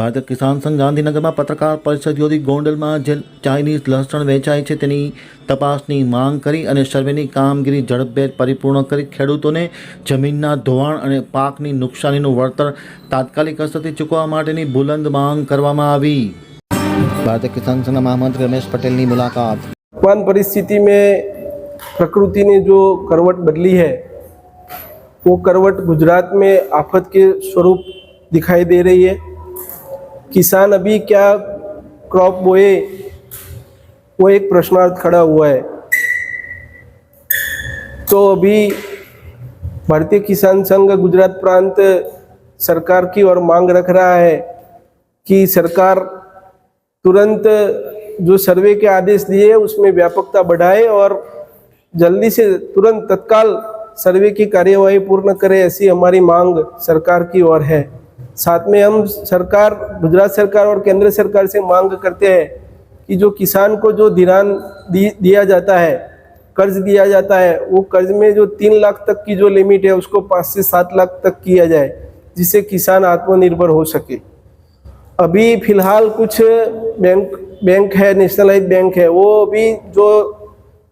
ભારતીય કિસાન સંઘ ગાંધીનગરમાં પત્રકાર પરિષદ યોજી ગોંડલમાં જે ચાઇનીઝ લસણ વેચાય છે તેની તપાસની માંગ કરી અને સર્વેની કામગીરી ઝડપભેર પરિપૂર્ણ કરી ખેડૂતોને જમીનના ધોવાણ અને પાકની નુકસાનીનું વળતર તાત્કાલિક અસરથી ચૂકવવા માટેની બુલંદ માંગ કરવામાં આવી ભારતીય કિસાન સંઘના મહામંત્રી રમેશ પટેલની મુલાકાત वर्तमान परिस्थिति में प्रकृति ने जो करवट बदली है वो करवट गुजरात में आफत के स्वरूप दिखाई दे रही है किसान अभी क्या क्रॉप बोए? वो एक प्रश्नार्थ खड़ा हुआ है। तो अभी भारतीय किसान संघ गुजरात प्रांत सरकार की ओर मांग रख रहा है कि सरकार तुरंत जो सर्वे के आदेश दिए उसमें व्यापकता बढ़ाए और जल्दी से तुरंत तत्काल सर्वे की कार्यवाही पूर्ण करे, ऐसी हमारी मांग सरकार की ओर है। साथ में हम सरकार, गुजरात सरकार और केंद्र सरकार से मांग करते हैं कि जो किसान को जो धिरान दिया जाता है, कर्ज दिया जाता है, वो कर्ज में जो तीन लाख तक की जो लिमिट है, उसको पाँच से सात लाख तक किया जाए, जिससे किसान आत्मनिर्भर हो सके। अभी फ़िलहाल कुछ बैंक बैंक है नेशनलाइज बैंक है, वो अभी जो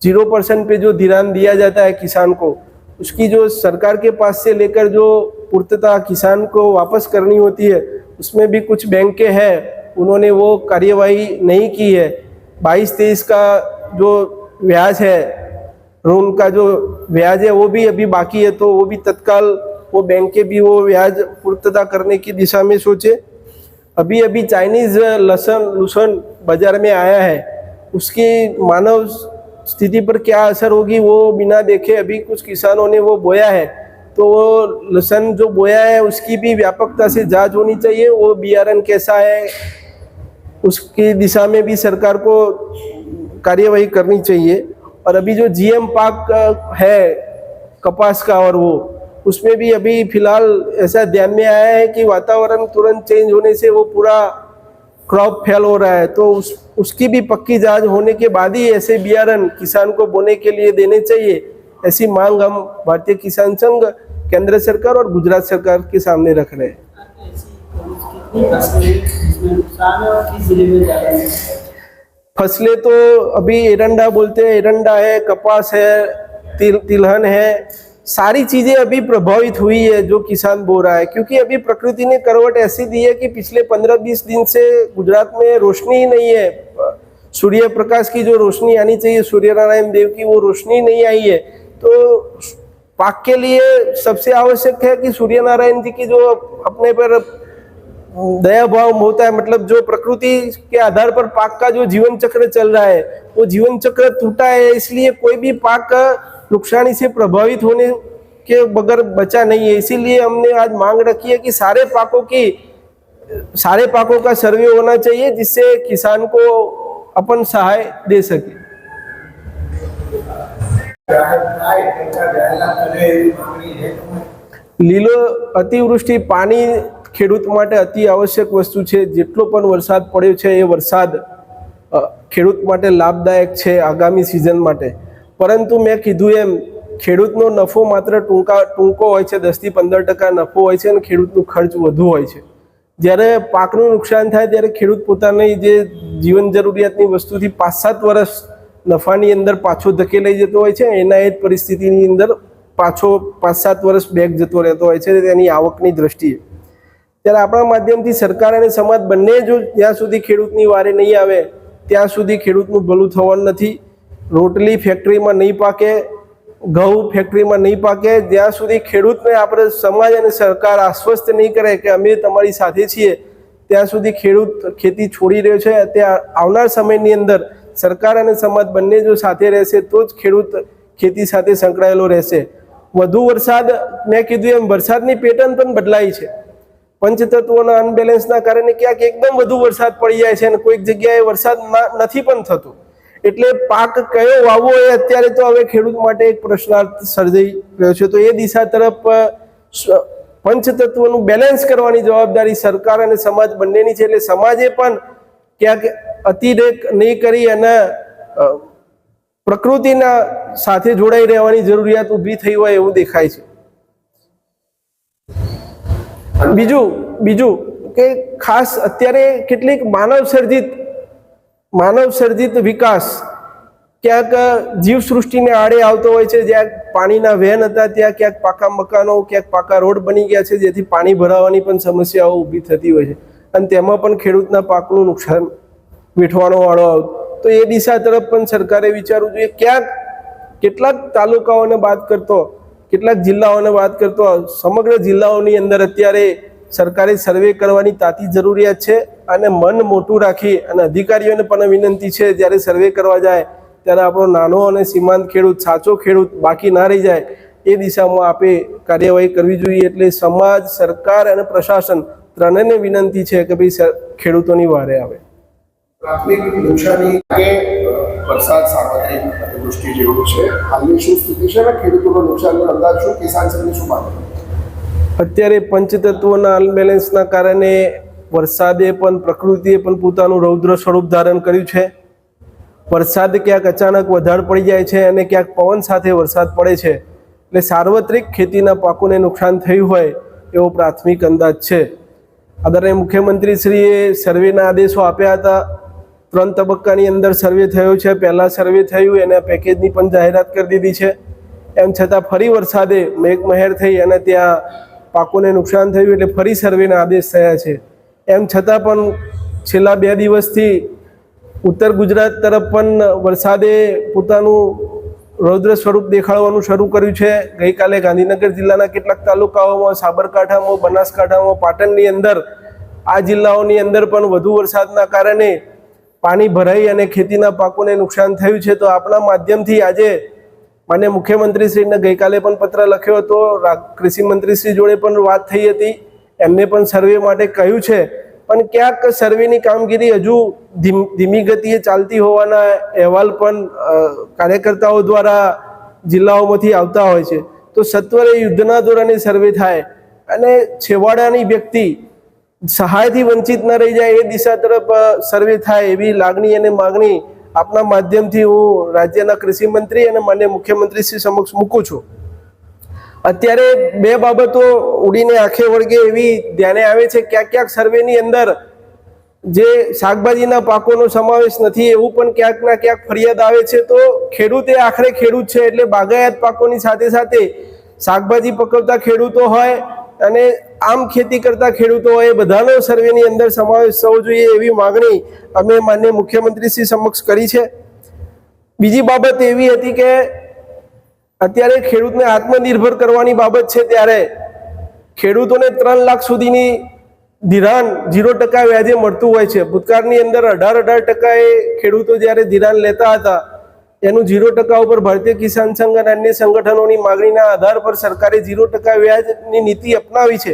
ज़ीरो परसेंट पे जो धिरान दिया जाता है किसान को, उसकी जो सरकार के पास से लेकर जो पूर्तता किसान को वापस करनी होती है, उसमें भी कुछ बैंकें हैं, उन्होंने वो कार्यवाही नहीं की है। बाईस तेईस का जो ब्याज है, ऋण का जो ब्याज है, वो भी अभी बाकी है तो वो भी तत्काल वो बैंकें भी वो ब्याज पूर्तता करने की दिशा में सोचे। अभी अभी चाइनीज़ लसन, लुसन बाज़ार में आया है, उसकी मानव स्थिति पर क्या असर होगी, वो बिना देखे अभी कुछ किसानों ने वो बोया है। तो वो लसन जो बोया है, उसकी भी व्यापकता से जाँच होनी चाहिए। वो बियारण कैसा है, उसकी दिशा में भी सरकार को कार्यवाही करनी चाहिए। और अभी जो जीएम पाक है, कपास का और वो, उसमें भी अभी फ़िलहाल ऐसा ध्यान में आया है कि वातावरण तुरंत चेंज होने से वो पूरा क्रॉप फेल हो रहा है। तो उस, उसकी भी पक्की जाँच होने के बाद ही ऐसे बियारण किसान को बोने के लिए देने चाहिए। ऐसी मांग हम भारतीय किसान संघ केंद्र सरकार और गुजरात सरकार के सामने रख रहे हैं। फ़सलें तो अभी एरंडा बोलते हैं, एरंडा है, कपास है, तिल, तिलहन है। सारी चीज़ें अभी प्रभावित हुई है, जो किसान बो रहा है। क्योंकि अभी प्रकृति ने करवट ऐसी दी है कि पिछले पंद्रह बीस दिन से गुजरात में रोशनी ही नहीं है। सूर्य प्रकाश की जो रोशनी आनी चाहिए सूर्य नारायण देव की, वो रोशनी नहीं आई है। तो पाक के लिए सबसे आवश्यक है कि सूर्य नारायण जी की जो अपने पर दया भाव होता है मतलब जो प्रकृति के आधार पर पाक का जो जीवन चक्र चल रहा है, वो जीवन चक्र टूटा है, इसलिए कोई भी पाक नुकसानी से प्रभावित होने के बगैर बचा नहीं है। इसीलिए हमने आज मांग रखी है कि सारे पाकों की, सारे पाकों का सर्वे होना चाहिए, जिससे किसान को अपन सहाय दे सके। લીલો અતિવૃષ્ટિ પાણી ખેડૂત માટે અતિ આવશ્યક વસ્તુ છે. જેટલો પણ વરસાદ પડ્યો છે એ વરસાદ ખેડૂત માટે લાભદાયક છે આગામી સિઝન માટે. પરંતુ મેં કીધું એમ, ખેડૂતનો નફો માત્ર ટૂંકા, ટૂંકો હોય છે દસથી પંદર ટકા નફો હોય છે અને ખેડૂતનું ખર્ચ વધુ હોય છે. જ્યારે પાકનું નુકસાન થાય ત્યારે ખેડૂત પોતાની જે જીવન જરૂરિયાતની વસ્તુથી પાંચ સાત વર્ષ નફાની અંદર પાછો ધકેલાઈ જતો હોય છે, એના એ જ પરિસ્થિતિની અંદર પાછો પાંચ સાત વર્ષ બેગ જતો રહેતો હોય છે, તેની આવકની દ્રષ્ટિએ. ત્યારે આપણા માધ્યમથી સરકાર અને સમાજ બંને જો જ્યાં સુધી ખેડૂતની વારે નહીં આવે, ત્યાં સુધી ખેડૂતનું ભલું થવાનું નથી. રોટલી ફેક્ટરીમાં નહીં પાકે, ઘઉં ફેક્ટરીમાં નહીં પાકે, જ્યાં સુધી ખેડૂતને આપણે સમાજ અને સરકાર આશ્વસ્ત નહીં કરે કે અમે તમારી સાથે છીએ, ત્યાં સુધી ખેડૂત ખેતી છોડી રહ્યો છે ત્યાં આવનાર સમયની અંદર સરકાર અને સમાજ બંને જો સાથે રહેશે, તો જ ખેડૂત ખેતી સાથે સંકળાયેલો રહેશે. વધુ વરસાદ, મેં કીધું એમ, વરસાદની પેટર્ન પણ બદલાઈ છે. પંચતત્વોના અનબેલેન્સના કારણે ક્યાંક એકદમ વધુ વરસાદ પડી જાય છે અને કોઈક જગ્યાએ વરસાદ નથી પણ થતો. એટલે પાક કયો વાવવો એ અત્યારે તો હવે ખેડૂત માટે એક પ્રશ્નાર્થ સર્જાઈ રહ્યો છે. તો એ દિશા તરફ પંચતત્વનું બેલેન્સ કરવાની જવાબદારી સરકાર અને સમાજ બંનેની છે. એટલે સમાજે પણ ક્યાંક અતિરેક નહીં કરી અને પ્રકૃતિના સાથે જોડાઈ રહેવાની જરૂરિયાત ઊભી થઈ હોય એવું દેખાય છે. બીજું બીજું કે ખાસ અત્યારે કેટલીક માનવ સર્જિત માનવ સર્જિત વિકાસ ક્યાંક જીવસૃષ્ટિને આડે આવતો હોય છે, જ્યાં પાણીના વહેન હતા ત્યાં ક્યાંક પાકા મકાનો, ક્યાંક પાકા રોડ બની ગયા છે, જેથી પાણી ભરાવાની પણ સમસ્યાઓ ઊભી થતી હોય છે. અને તેમાં પણ ખેડૂતના પાકનું નુકસાન વેઠવાનો વાળો આવતો તો એ દિશા તરફ પણ સરકારે વિચારવું જોઈએ. ક્યાંક કેટલાક તાલુકાઓને બાદ કરતો, કેટલાક જિલ્લાઓને વાત કરતો, સમગ્ર જિલ્લાઓની અંદર અત્યારે સરકારે સર્વે કરવાની તાતી જરૂરિયાત છે અને મન મોટું રાખી અને અધિકારીઓને પણ વિનંતી છે, જ્યારે સર્વે કરવા જાય, ત્યારે આપણો નાનો અને સીમાંત ખેડૂત, સાચો ખેડૂત બાકી ના રહી જાય, એ દિશામાં આપે કાર્યવાહી કરવી જોઈએ. એટલે સમાજ, સરકાર અને પ્રશાસન ત્રણેયને વિનંતી છે કે ભાઈ ખેડૂતોની વારે આવે. પ્રાથમિક નુકસાની કે વરસાદ, સાર્વત્રિક અતિવૃષ્ટિ જેવું છે. હાલની શું સ્થિતિ છે અને ખેડૂતોનો નુકસાનનો અંદાજ શું? કિસાન સંઘની શું માગણી અત્યારે પંચતત્વના અનબેલેન્સના કારણે વરસાદે પણ, પ્રકૃતિએ પણ પોતાનું રૌદ્ર સ્વરૂપ ધારણ કર્યું છે. વરસાદ ક્યાંક અચાનક વધારે પડી જાય છે અને ક્યાંક પવન સાથે વરસાદ પડે છે. એટલે સાર્વત્રિક ખેતીના પાકોને નુકસાન થયું હોય એવો પ્રાથમિક અંદાજ છે. આદરણીય મુખ્યમંત્રીશ્રીએ સર્વેના આદેશો આપ્યા હતા. ત્રણ તબક્કાની અંદર સર્વે થયો છે. પહેલાં સર્વે થયું, એના પેકેજની પણ જાહેરાત કરી દીધી છે. એમ છતાં ફરી વરસાદે મેઘમહેર થઈ અને ત્યાં પાકોને નુકસાન થયું એટલે ફરી સર્વેના આદેશ થયા છે. એમ છતાં પણ છેલ્લા બે દિવસથી ઉત્તર ગુજરાત તરફ પણ વરસાદે પોતાનું રૌદ્ર સ્વરૂપ દેખાડવાનું શરૂ કર્યું છે. ગઈકાલે ગાંધીનગર જિલ્લાના કેટલાક તાલુકાઓમાં, સાબરકાંઠામાં, બનાસકાંઠામાં, પાટણની અંદર, આ જિલ્લાઓની અંદર પણ વધુ વરસાદના કારણે પાણી ભરાઈ અને ખેતીના પાકોને નુકસાન થયું છે, તો આપણા માધ્યમથી આજે માન્ય મુખ્યમંત્રીશ્રીને ગઈકાલે પણ પત્ર લખ્યો હતો. કૃષિ મંત્રીશ્રી જોડે પણ વાત થઈ હતી. એમને પણ સર્વે માટે કહ્યું છે. પણ ક્યાંક સર્વેની કામગીરી હજુ ધીમી ગતિએ ચાલતી હોવાના અહેવાલ પણ કાર્યકર્તાઓ દ્વારા જિલ્લાઓમાંથી આવતા હોય છે. તો સત્વરે યુદ્ધના ધોરણે સર્વે થાય અને છેવાડાની વ્યક્તિ સહાયથી વંચિત ન રહી જાય એ દિશા તરફ સર્વે થાય એવી લાગણી અને માગણી આપના માધ્યમથી હું રાજ્યના કૃષિ મંત્રી અને માન્ય મુખ્યમંત્રી શ્રી સમક્ષ મૂકું છું. અત્યારે બે બાબતો ઉડીને આંખે વળગે એવી ધ્યાને આવે છે. ક્યાંક ક્યાંક સર્વેની અંદર જે શાકભાજીના પાકોનો સમાવેશ નથી એવું પણ ક્યાંક ના ક્યાંક ફરિયાદ આવે છે તો ખેડૂત એ આખરે ખેડૂત છે એટલે બાગાયત પાકોની સાથે સાથે શાકભાજી પકવતા ખેડૂતો હોય અને આમ ખેતી કરતા ખેડૂતો એ બધાનો સર્વેની અંદર સમાવેશ થવો જોઈએ એવી માગણી અમે માન્ય મુખ્યમંત્રીશ્રી સમક્ષ કરી છે. બીજી બાબત એવી હતી કે અત્યારે ખેડૂતને આત્મનિર્ભર કરવાની બાબત છે ત્યારે ખેડૂતોને ત્રણ લાખ સુધીની ધિરાણ ઝીરો ટકા વ્યાજે મળતું હોય છે. ભૂતકાળની અંદર અઢાર અઢાર ટકાએ ખેડૂતો જ્યારે ધિરાણ લેતા હતા, એનું ઝીરો ટકા ઉપર ભારતીય કિસાન સંઘ અને અન્ય સંગઠનોની માગણીના આધાર પર સરકારે ઝીરો ટકા વ્યાજની નીતિ અપનાવી છે.